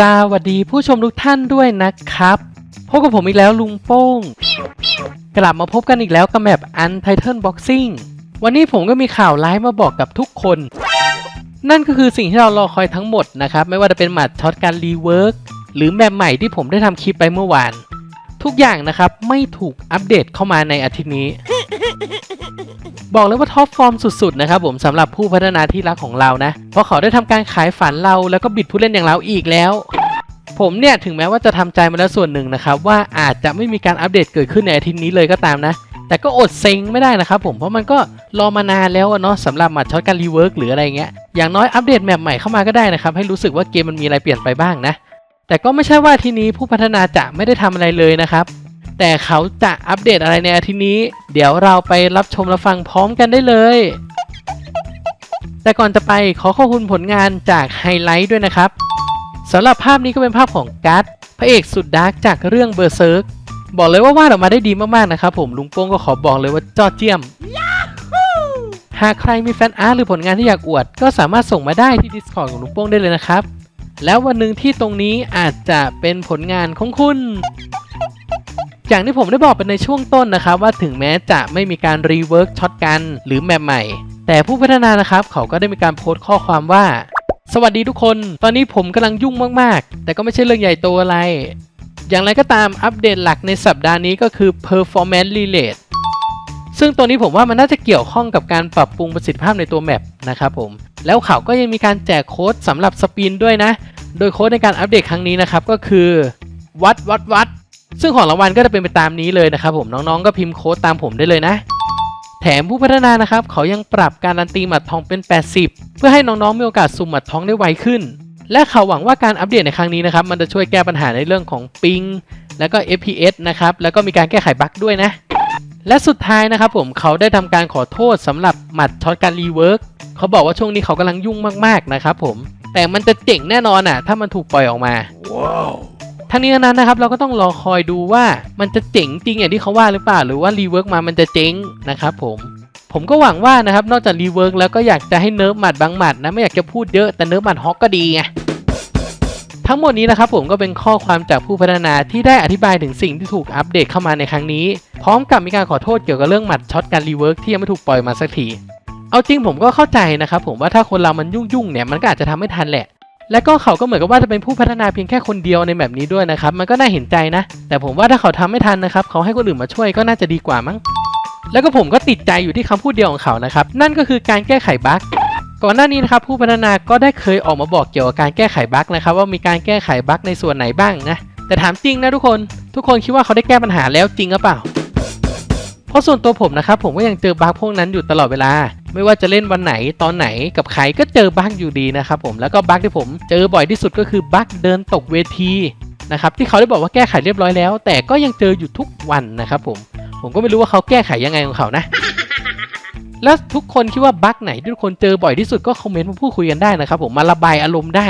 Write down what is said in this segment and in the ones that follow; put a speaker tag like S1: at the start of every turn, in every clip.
S1: สวัสดีผู้ชมทุกท่านด้วยนะครับ พบกับผมอีกแล้วลุงโป้ง กลับมาพบกันอีกแล้วกับแมป Untitled Boxing วันนี้ผมก็มีข่าวร้ายมาบอกกับทุกคน นั่นก็คือสิ่งที่เรารอคอยทั้งหมดนะครับ ไม่ว่าจะเป็นหมัดช็อตการรีเวิร์กหรือแมปใหม่ที่ผมได้ทำคลิปไปเมื่อวาน ทุกอย่างนะครับไม่ถูกอัปเดตเข้ามาในอาทิตย์นี้ บอกเลยว่าท็อปฟอร์มสุดๆนะครับผมสำหรับผู้พัฒนาที่รักของเรานะ เพราะเขาได้ทำการขายฝันเราแล้วก็บิดผู้เล่นอย่างเราอีกแล้ว ผมเนี่ยถึงแม้ว่าจะทำใจมาแล้วส่วนหนึ่งนะครับว่าอาจจะไม่มีการอัปเดตเกิดขึ้นในอาทิตย์นี้เลยก็ตามนะ แต่ก็อดเซ็งไม่ได้นะครับผมเพราะมันก็รอมานานแล้วเนาะสำหรับหมัดช็อตการรีเวิร์กหรืออะไรเงี้ยอย่างน้อยอัปเดตแมปใหม่เข้ามาก็ได้นะครับให้รู้สึกว่าเกมมันมีอะไรเปลี่ยนไปบ้างนะแต่ก็ไม่ใช่ว่าทีนี้ผู้พัฒนาจะไม่ได้ทำอะไรเลยนะครับ แต่เขาจะอัปเดตอะไรในอาทิตย์นี้ เดี๋ยวเราไปรับชมรับฟังพร้อมกันได้เลย แต่ก่อนจะไปขอขอบคุณผลงานจากไฮไลท์ด้วยนะครับสำหรับภาพนี้ก็เป็นภาพของกัสพระเอกสุดดาร์กจากเรื่องเบอร์เซิร์กบอกเลยว่าวาดออกมาได้ดีมากๆนะครับผมลุงโป้งก็ขอบอกเลยว่าจอดเจียม หากใครมีแฟนอาร์ตหรือผลงานที่อยากอวด ก็สามารถส่งมาได้ที่ Discord ของลุงโป้งได้เลยนะครับ แล้ววันหนึ่งที่ตรงนี้อาจจะเป็นผลงานของคุณ อย่างที่ผมได้บอกไปในช่วงต้นนะครับ ว่าถึงแม้จะไม่มีการรีเวิร์กช็อตกันหรือแมปใหม่ แต่ผู้พัฒนานะครับ เขาก็ได้มีการโพสต์ข้อความว่า สวัสดีทุกคน ตอนนี้ผมกำลังยุ่งมากๆ แต่ก็ไม่ใช่เรื่องใหญ่โตอะไร อย่างไรก็ตามอัปเดตหลักในสัปดาห์นี้ก็คือ performance relate ซึ่งตัวนี้ผมว่ามันน่าจะเกี่ยวข้องกับการปรับปรุงประสิทธิภาพในตัวแมปนะครับผม แล้วเขาก็ยังมีการแจกโค้ดสำหรับสปินด้วยนะ โดยโค้ดในการอัปเดตครั้งนี้นะครับก็คือ วัดวัดวัด ซึ่งของรางวัลก็จะเป็นไปตามนี้เลยนะครับผมน้องๆ ก็พิมพ์โค้ดตามผมได้เลยนะ แถมผู้พัฒนานะครับเขายังปรับการันตีหมัดทองเป็น 80 เพื่อให้น้องๆมีโอกาสสุ่มหมัดทองได้ไวขึ้น และเขาหวังว่าการอัปเดตในครั้งนี้นะครับมันจะช่วยแก้ปัญหาในเรื่องของปิงแล้วก็ FPS นะครับแล้วก็มีการแก้ไขบั๊กด้วยนะ และสุดท้ายนะครับผมเขาได้ทำการขอโทษสำหรับหมัดช็อตการรีเวิร์กเขาบอกว่าช่วงนี้เขากำลังยุ่งมากๆนะครับผมแต่มันจะเจ๋งแน่นอนอะถ้ามันถูกปล่อยออกมา ทั้งนี้นั้นนะครับเราก็ต้องรอคอยดูว่ามันจะเจ๋งจริงอย่างที่เขาว่าหรือเปล่า หรือว่ารีเวิร์กมามันจะเจ๋งนะครับผมผมก็หวังว่านะครับนอกจากรีเวิร์กแล้วก็อยากจะให้เนิร์ฟหมัดบางหมัดนะไม่อยากจะพูดเยอะแต่เนิร์ฟหมัดฮอกก็ดีไงทั้งหมดนี้นะครับผมก็เป็นข้อความจากผู้พัฒนาที่ได้อธิบายถึงสิ่งที่ถูกอัปเดตเข้ามาในครั้งนี้ พร้อมกับมีการขอโทษเกี่ยวกับเรื่องหมัดช็อตการรีเวิร์กที่ยังไม่ถูกปล่อยมาสักทีเอาจริงผมก็เข้าใจนะครับผมว่าถ้าคนเรามันยุ่งๆเนี่ยมันก็อาจจะทำไม่ทันแหละ และก็เขาก็เหมือนกับว่าจะเป็นผู้พัฒนาเพียงแค่คนเดียวในแบบนี้ด้วยนะครับ มันก็น่าเห็นใจนะ แต่ผมว่าถ้าเขาทำไม่ทันนะครับเขาให้คนอื่นมาช่วยก็น่าจะดีกว่ามั้ง แล้วก็ผมก็ติดใจอยู่ที่คำพูดเดียวของเขานะครับ นั่นก็คือการแก้ไขบั๊กก่อนหน้านี้นะครับผู้พัฒนาก็ได้เคยออกมาบอกเกี่ยวกับการแก้ไขบั๊กนะครับว่ามีการแก้ไขบั๊กในส่วนไหนบ้างนะ แต่ถามจริงนะทุกคน ทุกคนคิดว่าเขาได้แก้ปัญหาแล้วจริงหรือเปล่า เพราะส่วนตัวผมนะครับผมก็ยังเจอบั๊กพวกนั้นอยู่ตลอดเวลา ไม่ว่าจะเล่นวันไหนตอนไหนกับใครก็เจอบั๊กอยู่ดีนะครับผมแล้วก็บั๊กที่ผมเจอบ่อยที่สุดก็คือบั๊กเดินตกเวทีนะครับที่เขาได้บอกว่าแก้ไขเรียบร้อยแล้ว แต่ก็ยังเจออยู่ทุกวันนะครับผมผมก็ไม่รู้ว่าเขาแก้ไขยังไงของเขานะ แล้วทุกคนคิดว่าบั๊กไหนที่ทุกคนเจอบ่อยที่สุดก็คอมเมนต์มาพูดคุยกันได้นะครับผมมาระบายอารมณ์ได้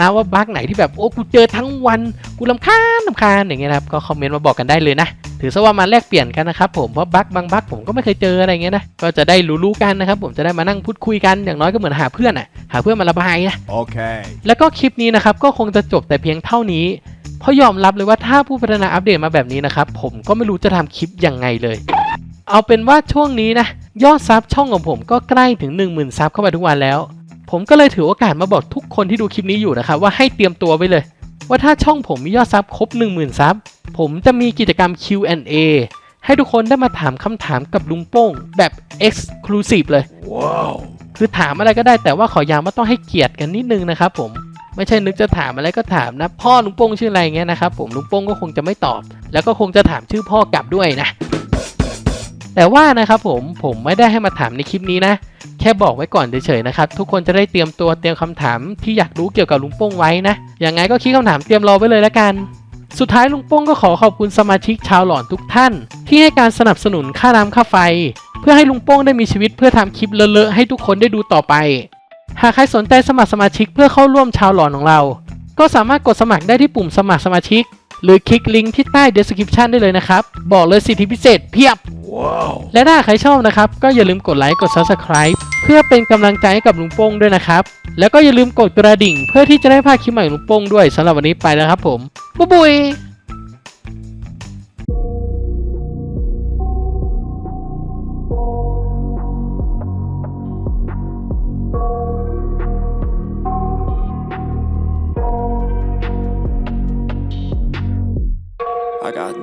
S1: นะว่าบั๊กไหนที่แบบโอ้กูเจอทั้งวันกูลำคาญลำคาญอย่างเงี้ยนะครับก็คอมเมนต์มาบอกกันได้เลยนะ ถือซะว่ามาแลกเปลี่ยนกันนะครับผมเพราะบั๊กบางบั๊กผมก็ไม่เคยเจออะไรเงี้ยนะก็จะได้รู้ๆกันนะครับผมจะได้มานั่งพูดคุยกันอย่างน้อยก็เหมือนหาเพื่อนอะหาเพื่อนมาระบายนะ
S2: Okay.
S1: แล้วก็คลิปนี้นะครับก็คงจะจบแต่เพียงเท่านี้เพราะยอมรับเลยว่าถ้าผู้พัฒนาอัปเดตมาแบบนี้นะครับผมก็ไม่รู้จะทำคลิปยังไงเลย เอาเป็นว่าช่วงนี้นะยอดซับช่องของผมก็ใกล้ถึง 1 0,000ซับเข้ามาทุกวันแล้ว ผมก็เลยถือโอกาสมาบอกทุกคนที่ดูคลิปนี้อยู่นะครับว่าให้เตรียมตัวไว้เลย ว่าถ้าช่องผมมียอดซับครบ 10,000 ซับ ผมจะมีกิจกรรม Q&A ให้ทุกคนได้มาถามคำถามกับลุงโป้งแบบ Exclusive เลย
S2: Wow.
S1: คือถามอะไรก็ได้แต่ว่าขอย้ำว่าต้องให้เกียรติกันนิดนึงนะครับผมไม่ใช่นึกจะถามอะไรก็ถามนะ พ่อลุงโป้งชื่ออะไรเงี้ยนะครับผมลุงโป้งก็คงจะไม่ตอบ แล้วก็คงจะถามชื่อพ่อกลับด้วยนะ แต่ว่านะครับผมผมไม่ได้ให้มาถามในคลิปนี้นะ แค่บอกไว้ก่อนเฉยๆนะครับ ทุกคนจะได้เตรียมตัวเตรียมคำถามที่อยากรู้เกี่ยวกับลุงโป้งไว้นะยังไงก็คิดคำถามเตรียมรอไว้เลยละกัน สุดท้ายลุงโป้งก็ขอขอบคุณสมาชิกชาวหลอนทุกท่าน ที่ให้การสนับสนุนค่าน้ำค่าไฟ เพื่อให้ลุงโป้งได้มีชีวิตเพื่อทำคลิปเลอะๆให้ทุกคนได้ดูต่อไป หากใครสนใจสมัครสมาชิกเพื่อเข้าร่วมชาวหลอนของเรา ก็สามารถกดสมัครได้ที่ปุ่มสมัครสมาชิก หรือคลิกลิงก์ที่ใต้ description ได้เลยนะครับ บอกเลยสิทธิพิเศษเพียบ
S2: Wow.
S1: และถ้าใครชอบนะครับ ก็อย่าลืมกดไลค์กด subscribe เพื่อพื่อเป็นกำลังใจให้กับลุงโป้งด้วยนะครับ แล้วก็อย่าลืมกดกระดิ่ง เพื่อที่จะได้พลาดคลิปใหม่ของลุงโป้งด้วยสำหรับวันนี้ไปแล้วครับผมบ๊ายบาย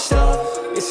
S2: した。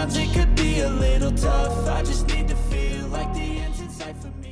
S2: Sometimes it could be a little tough. I just need to feel like the end's in sight for me.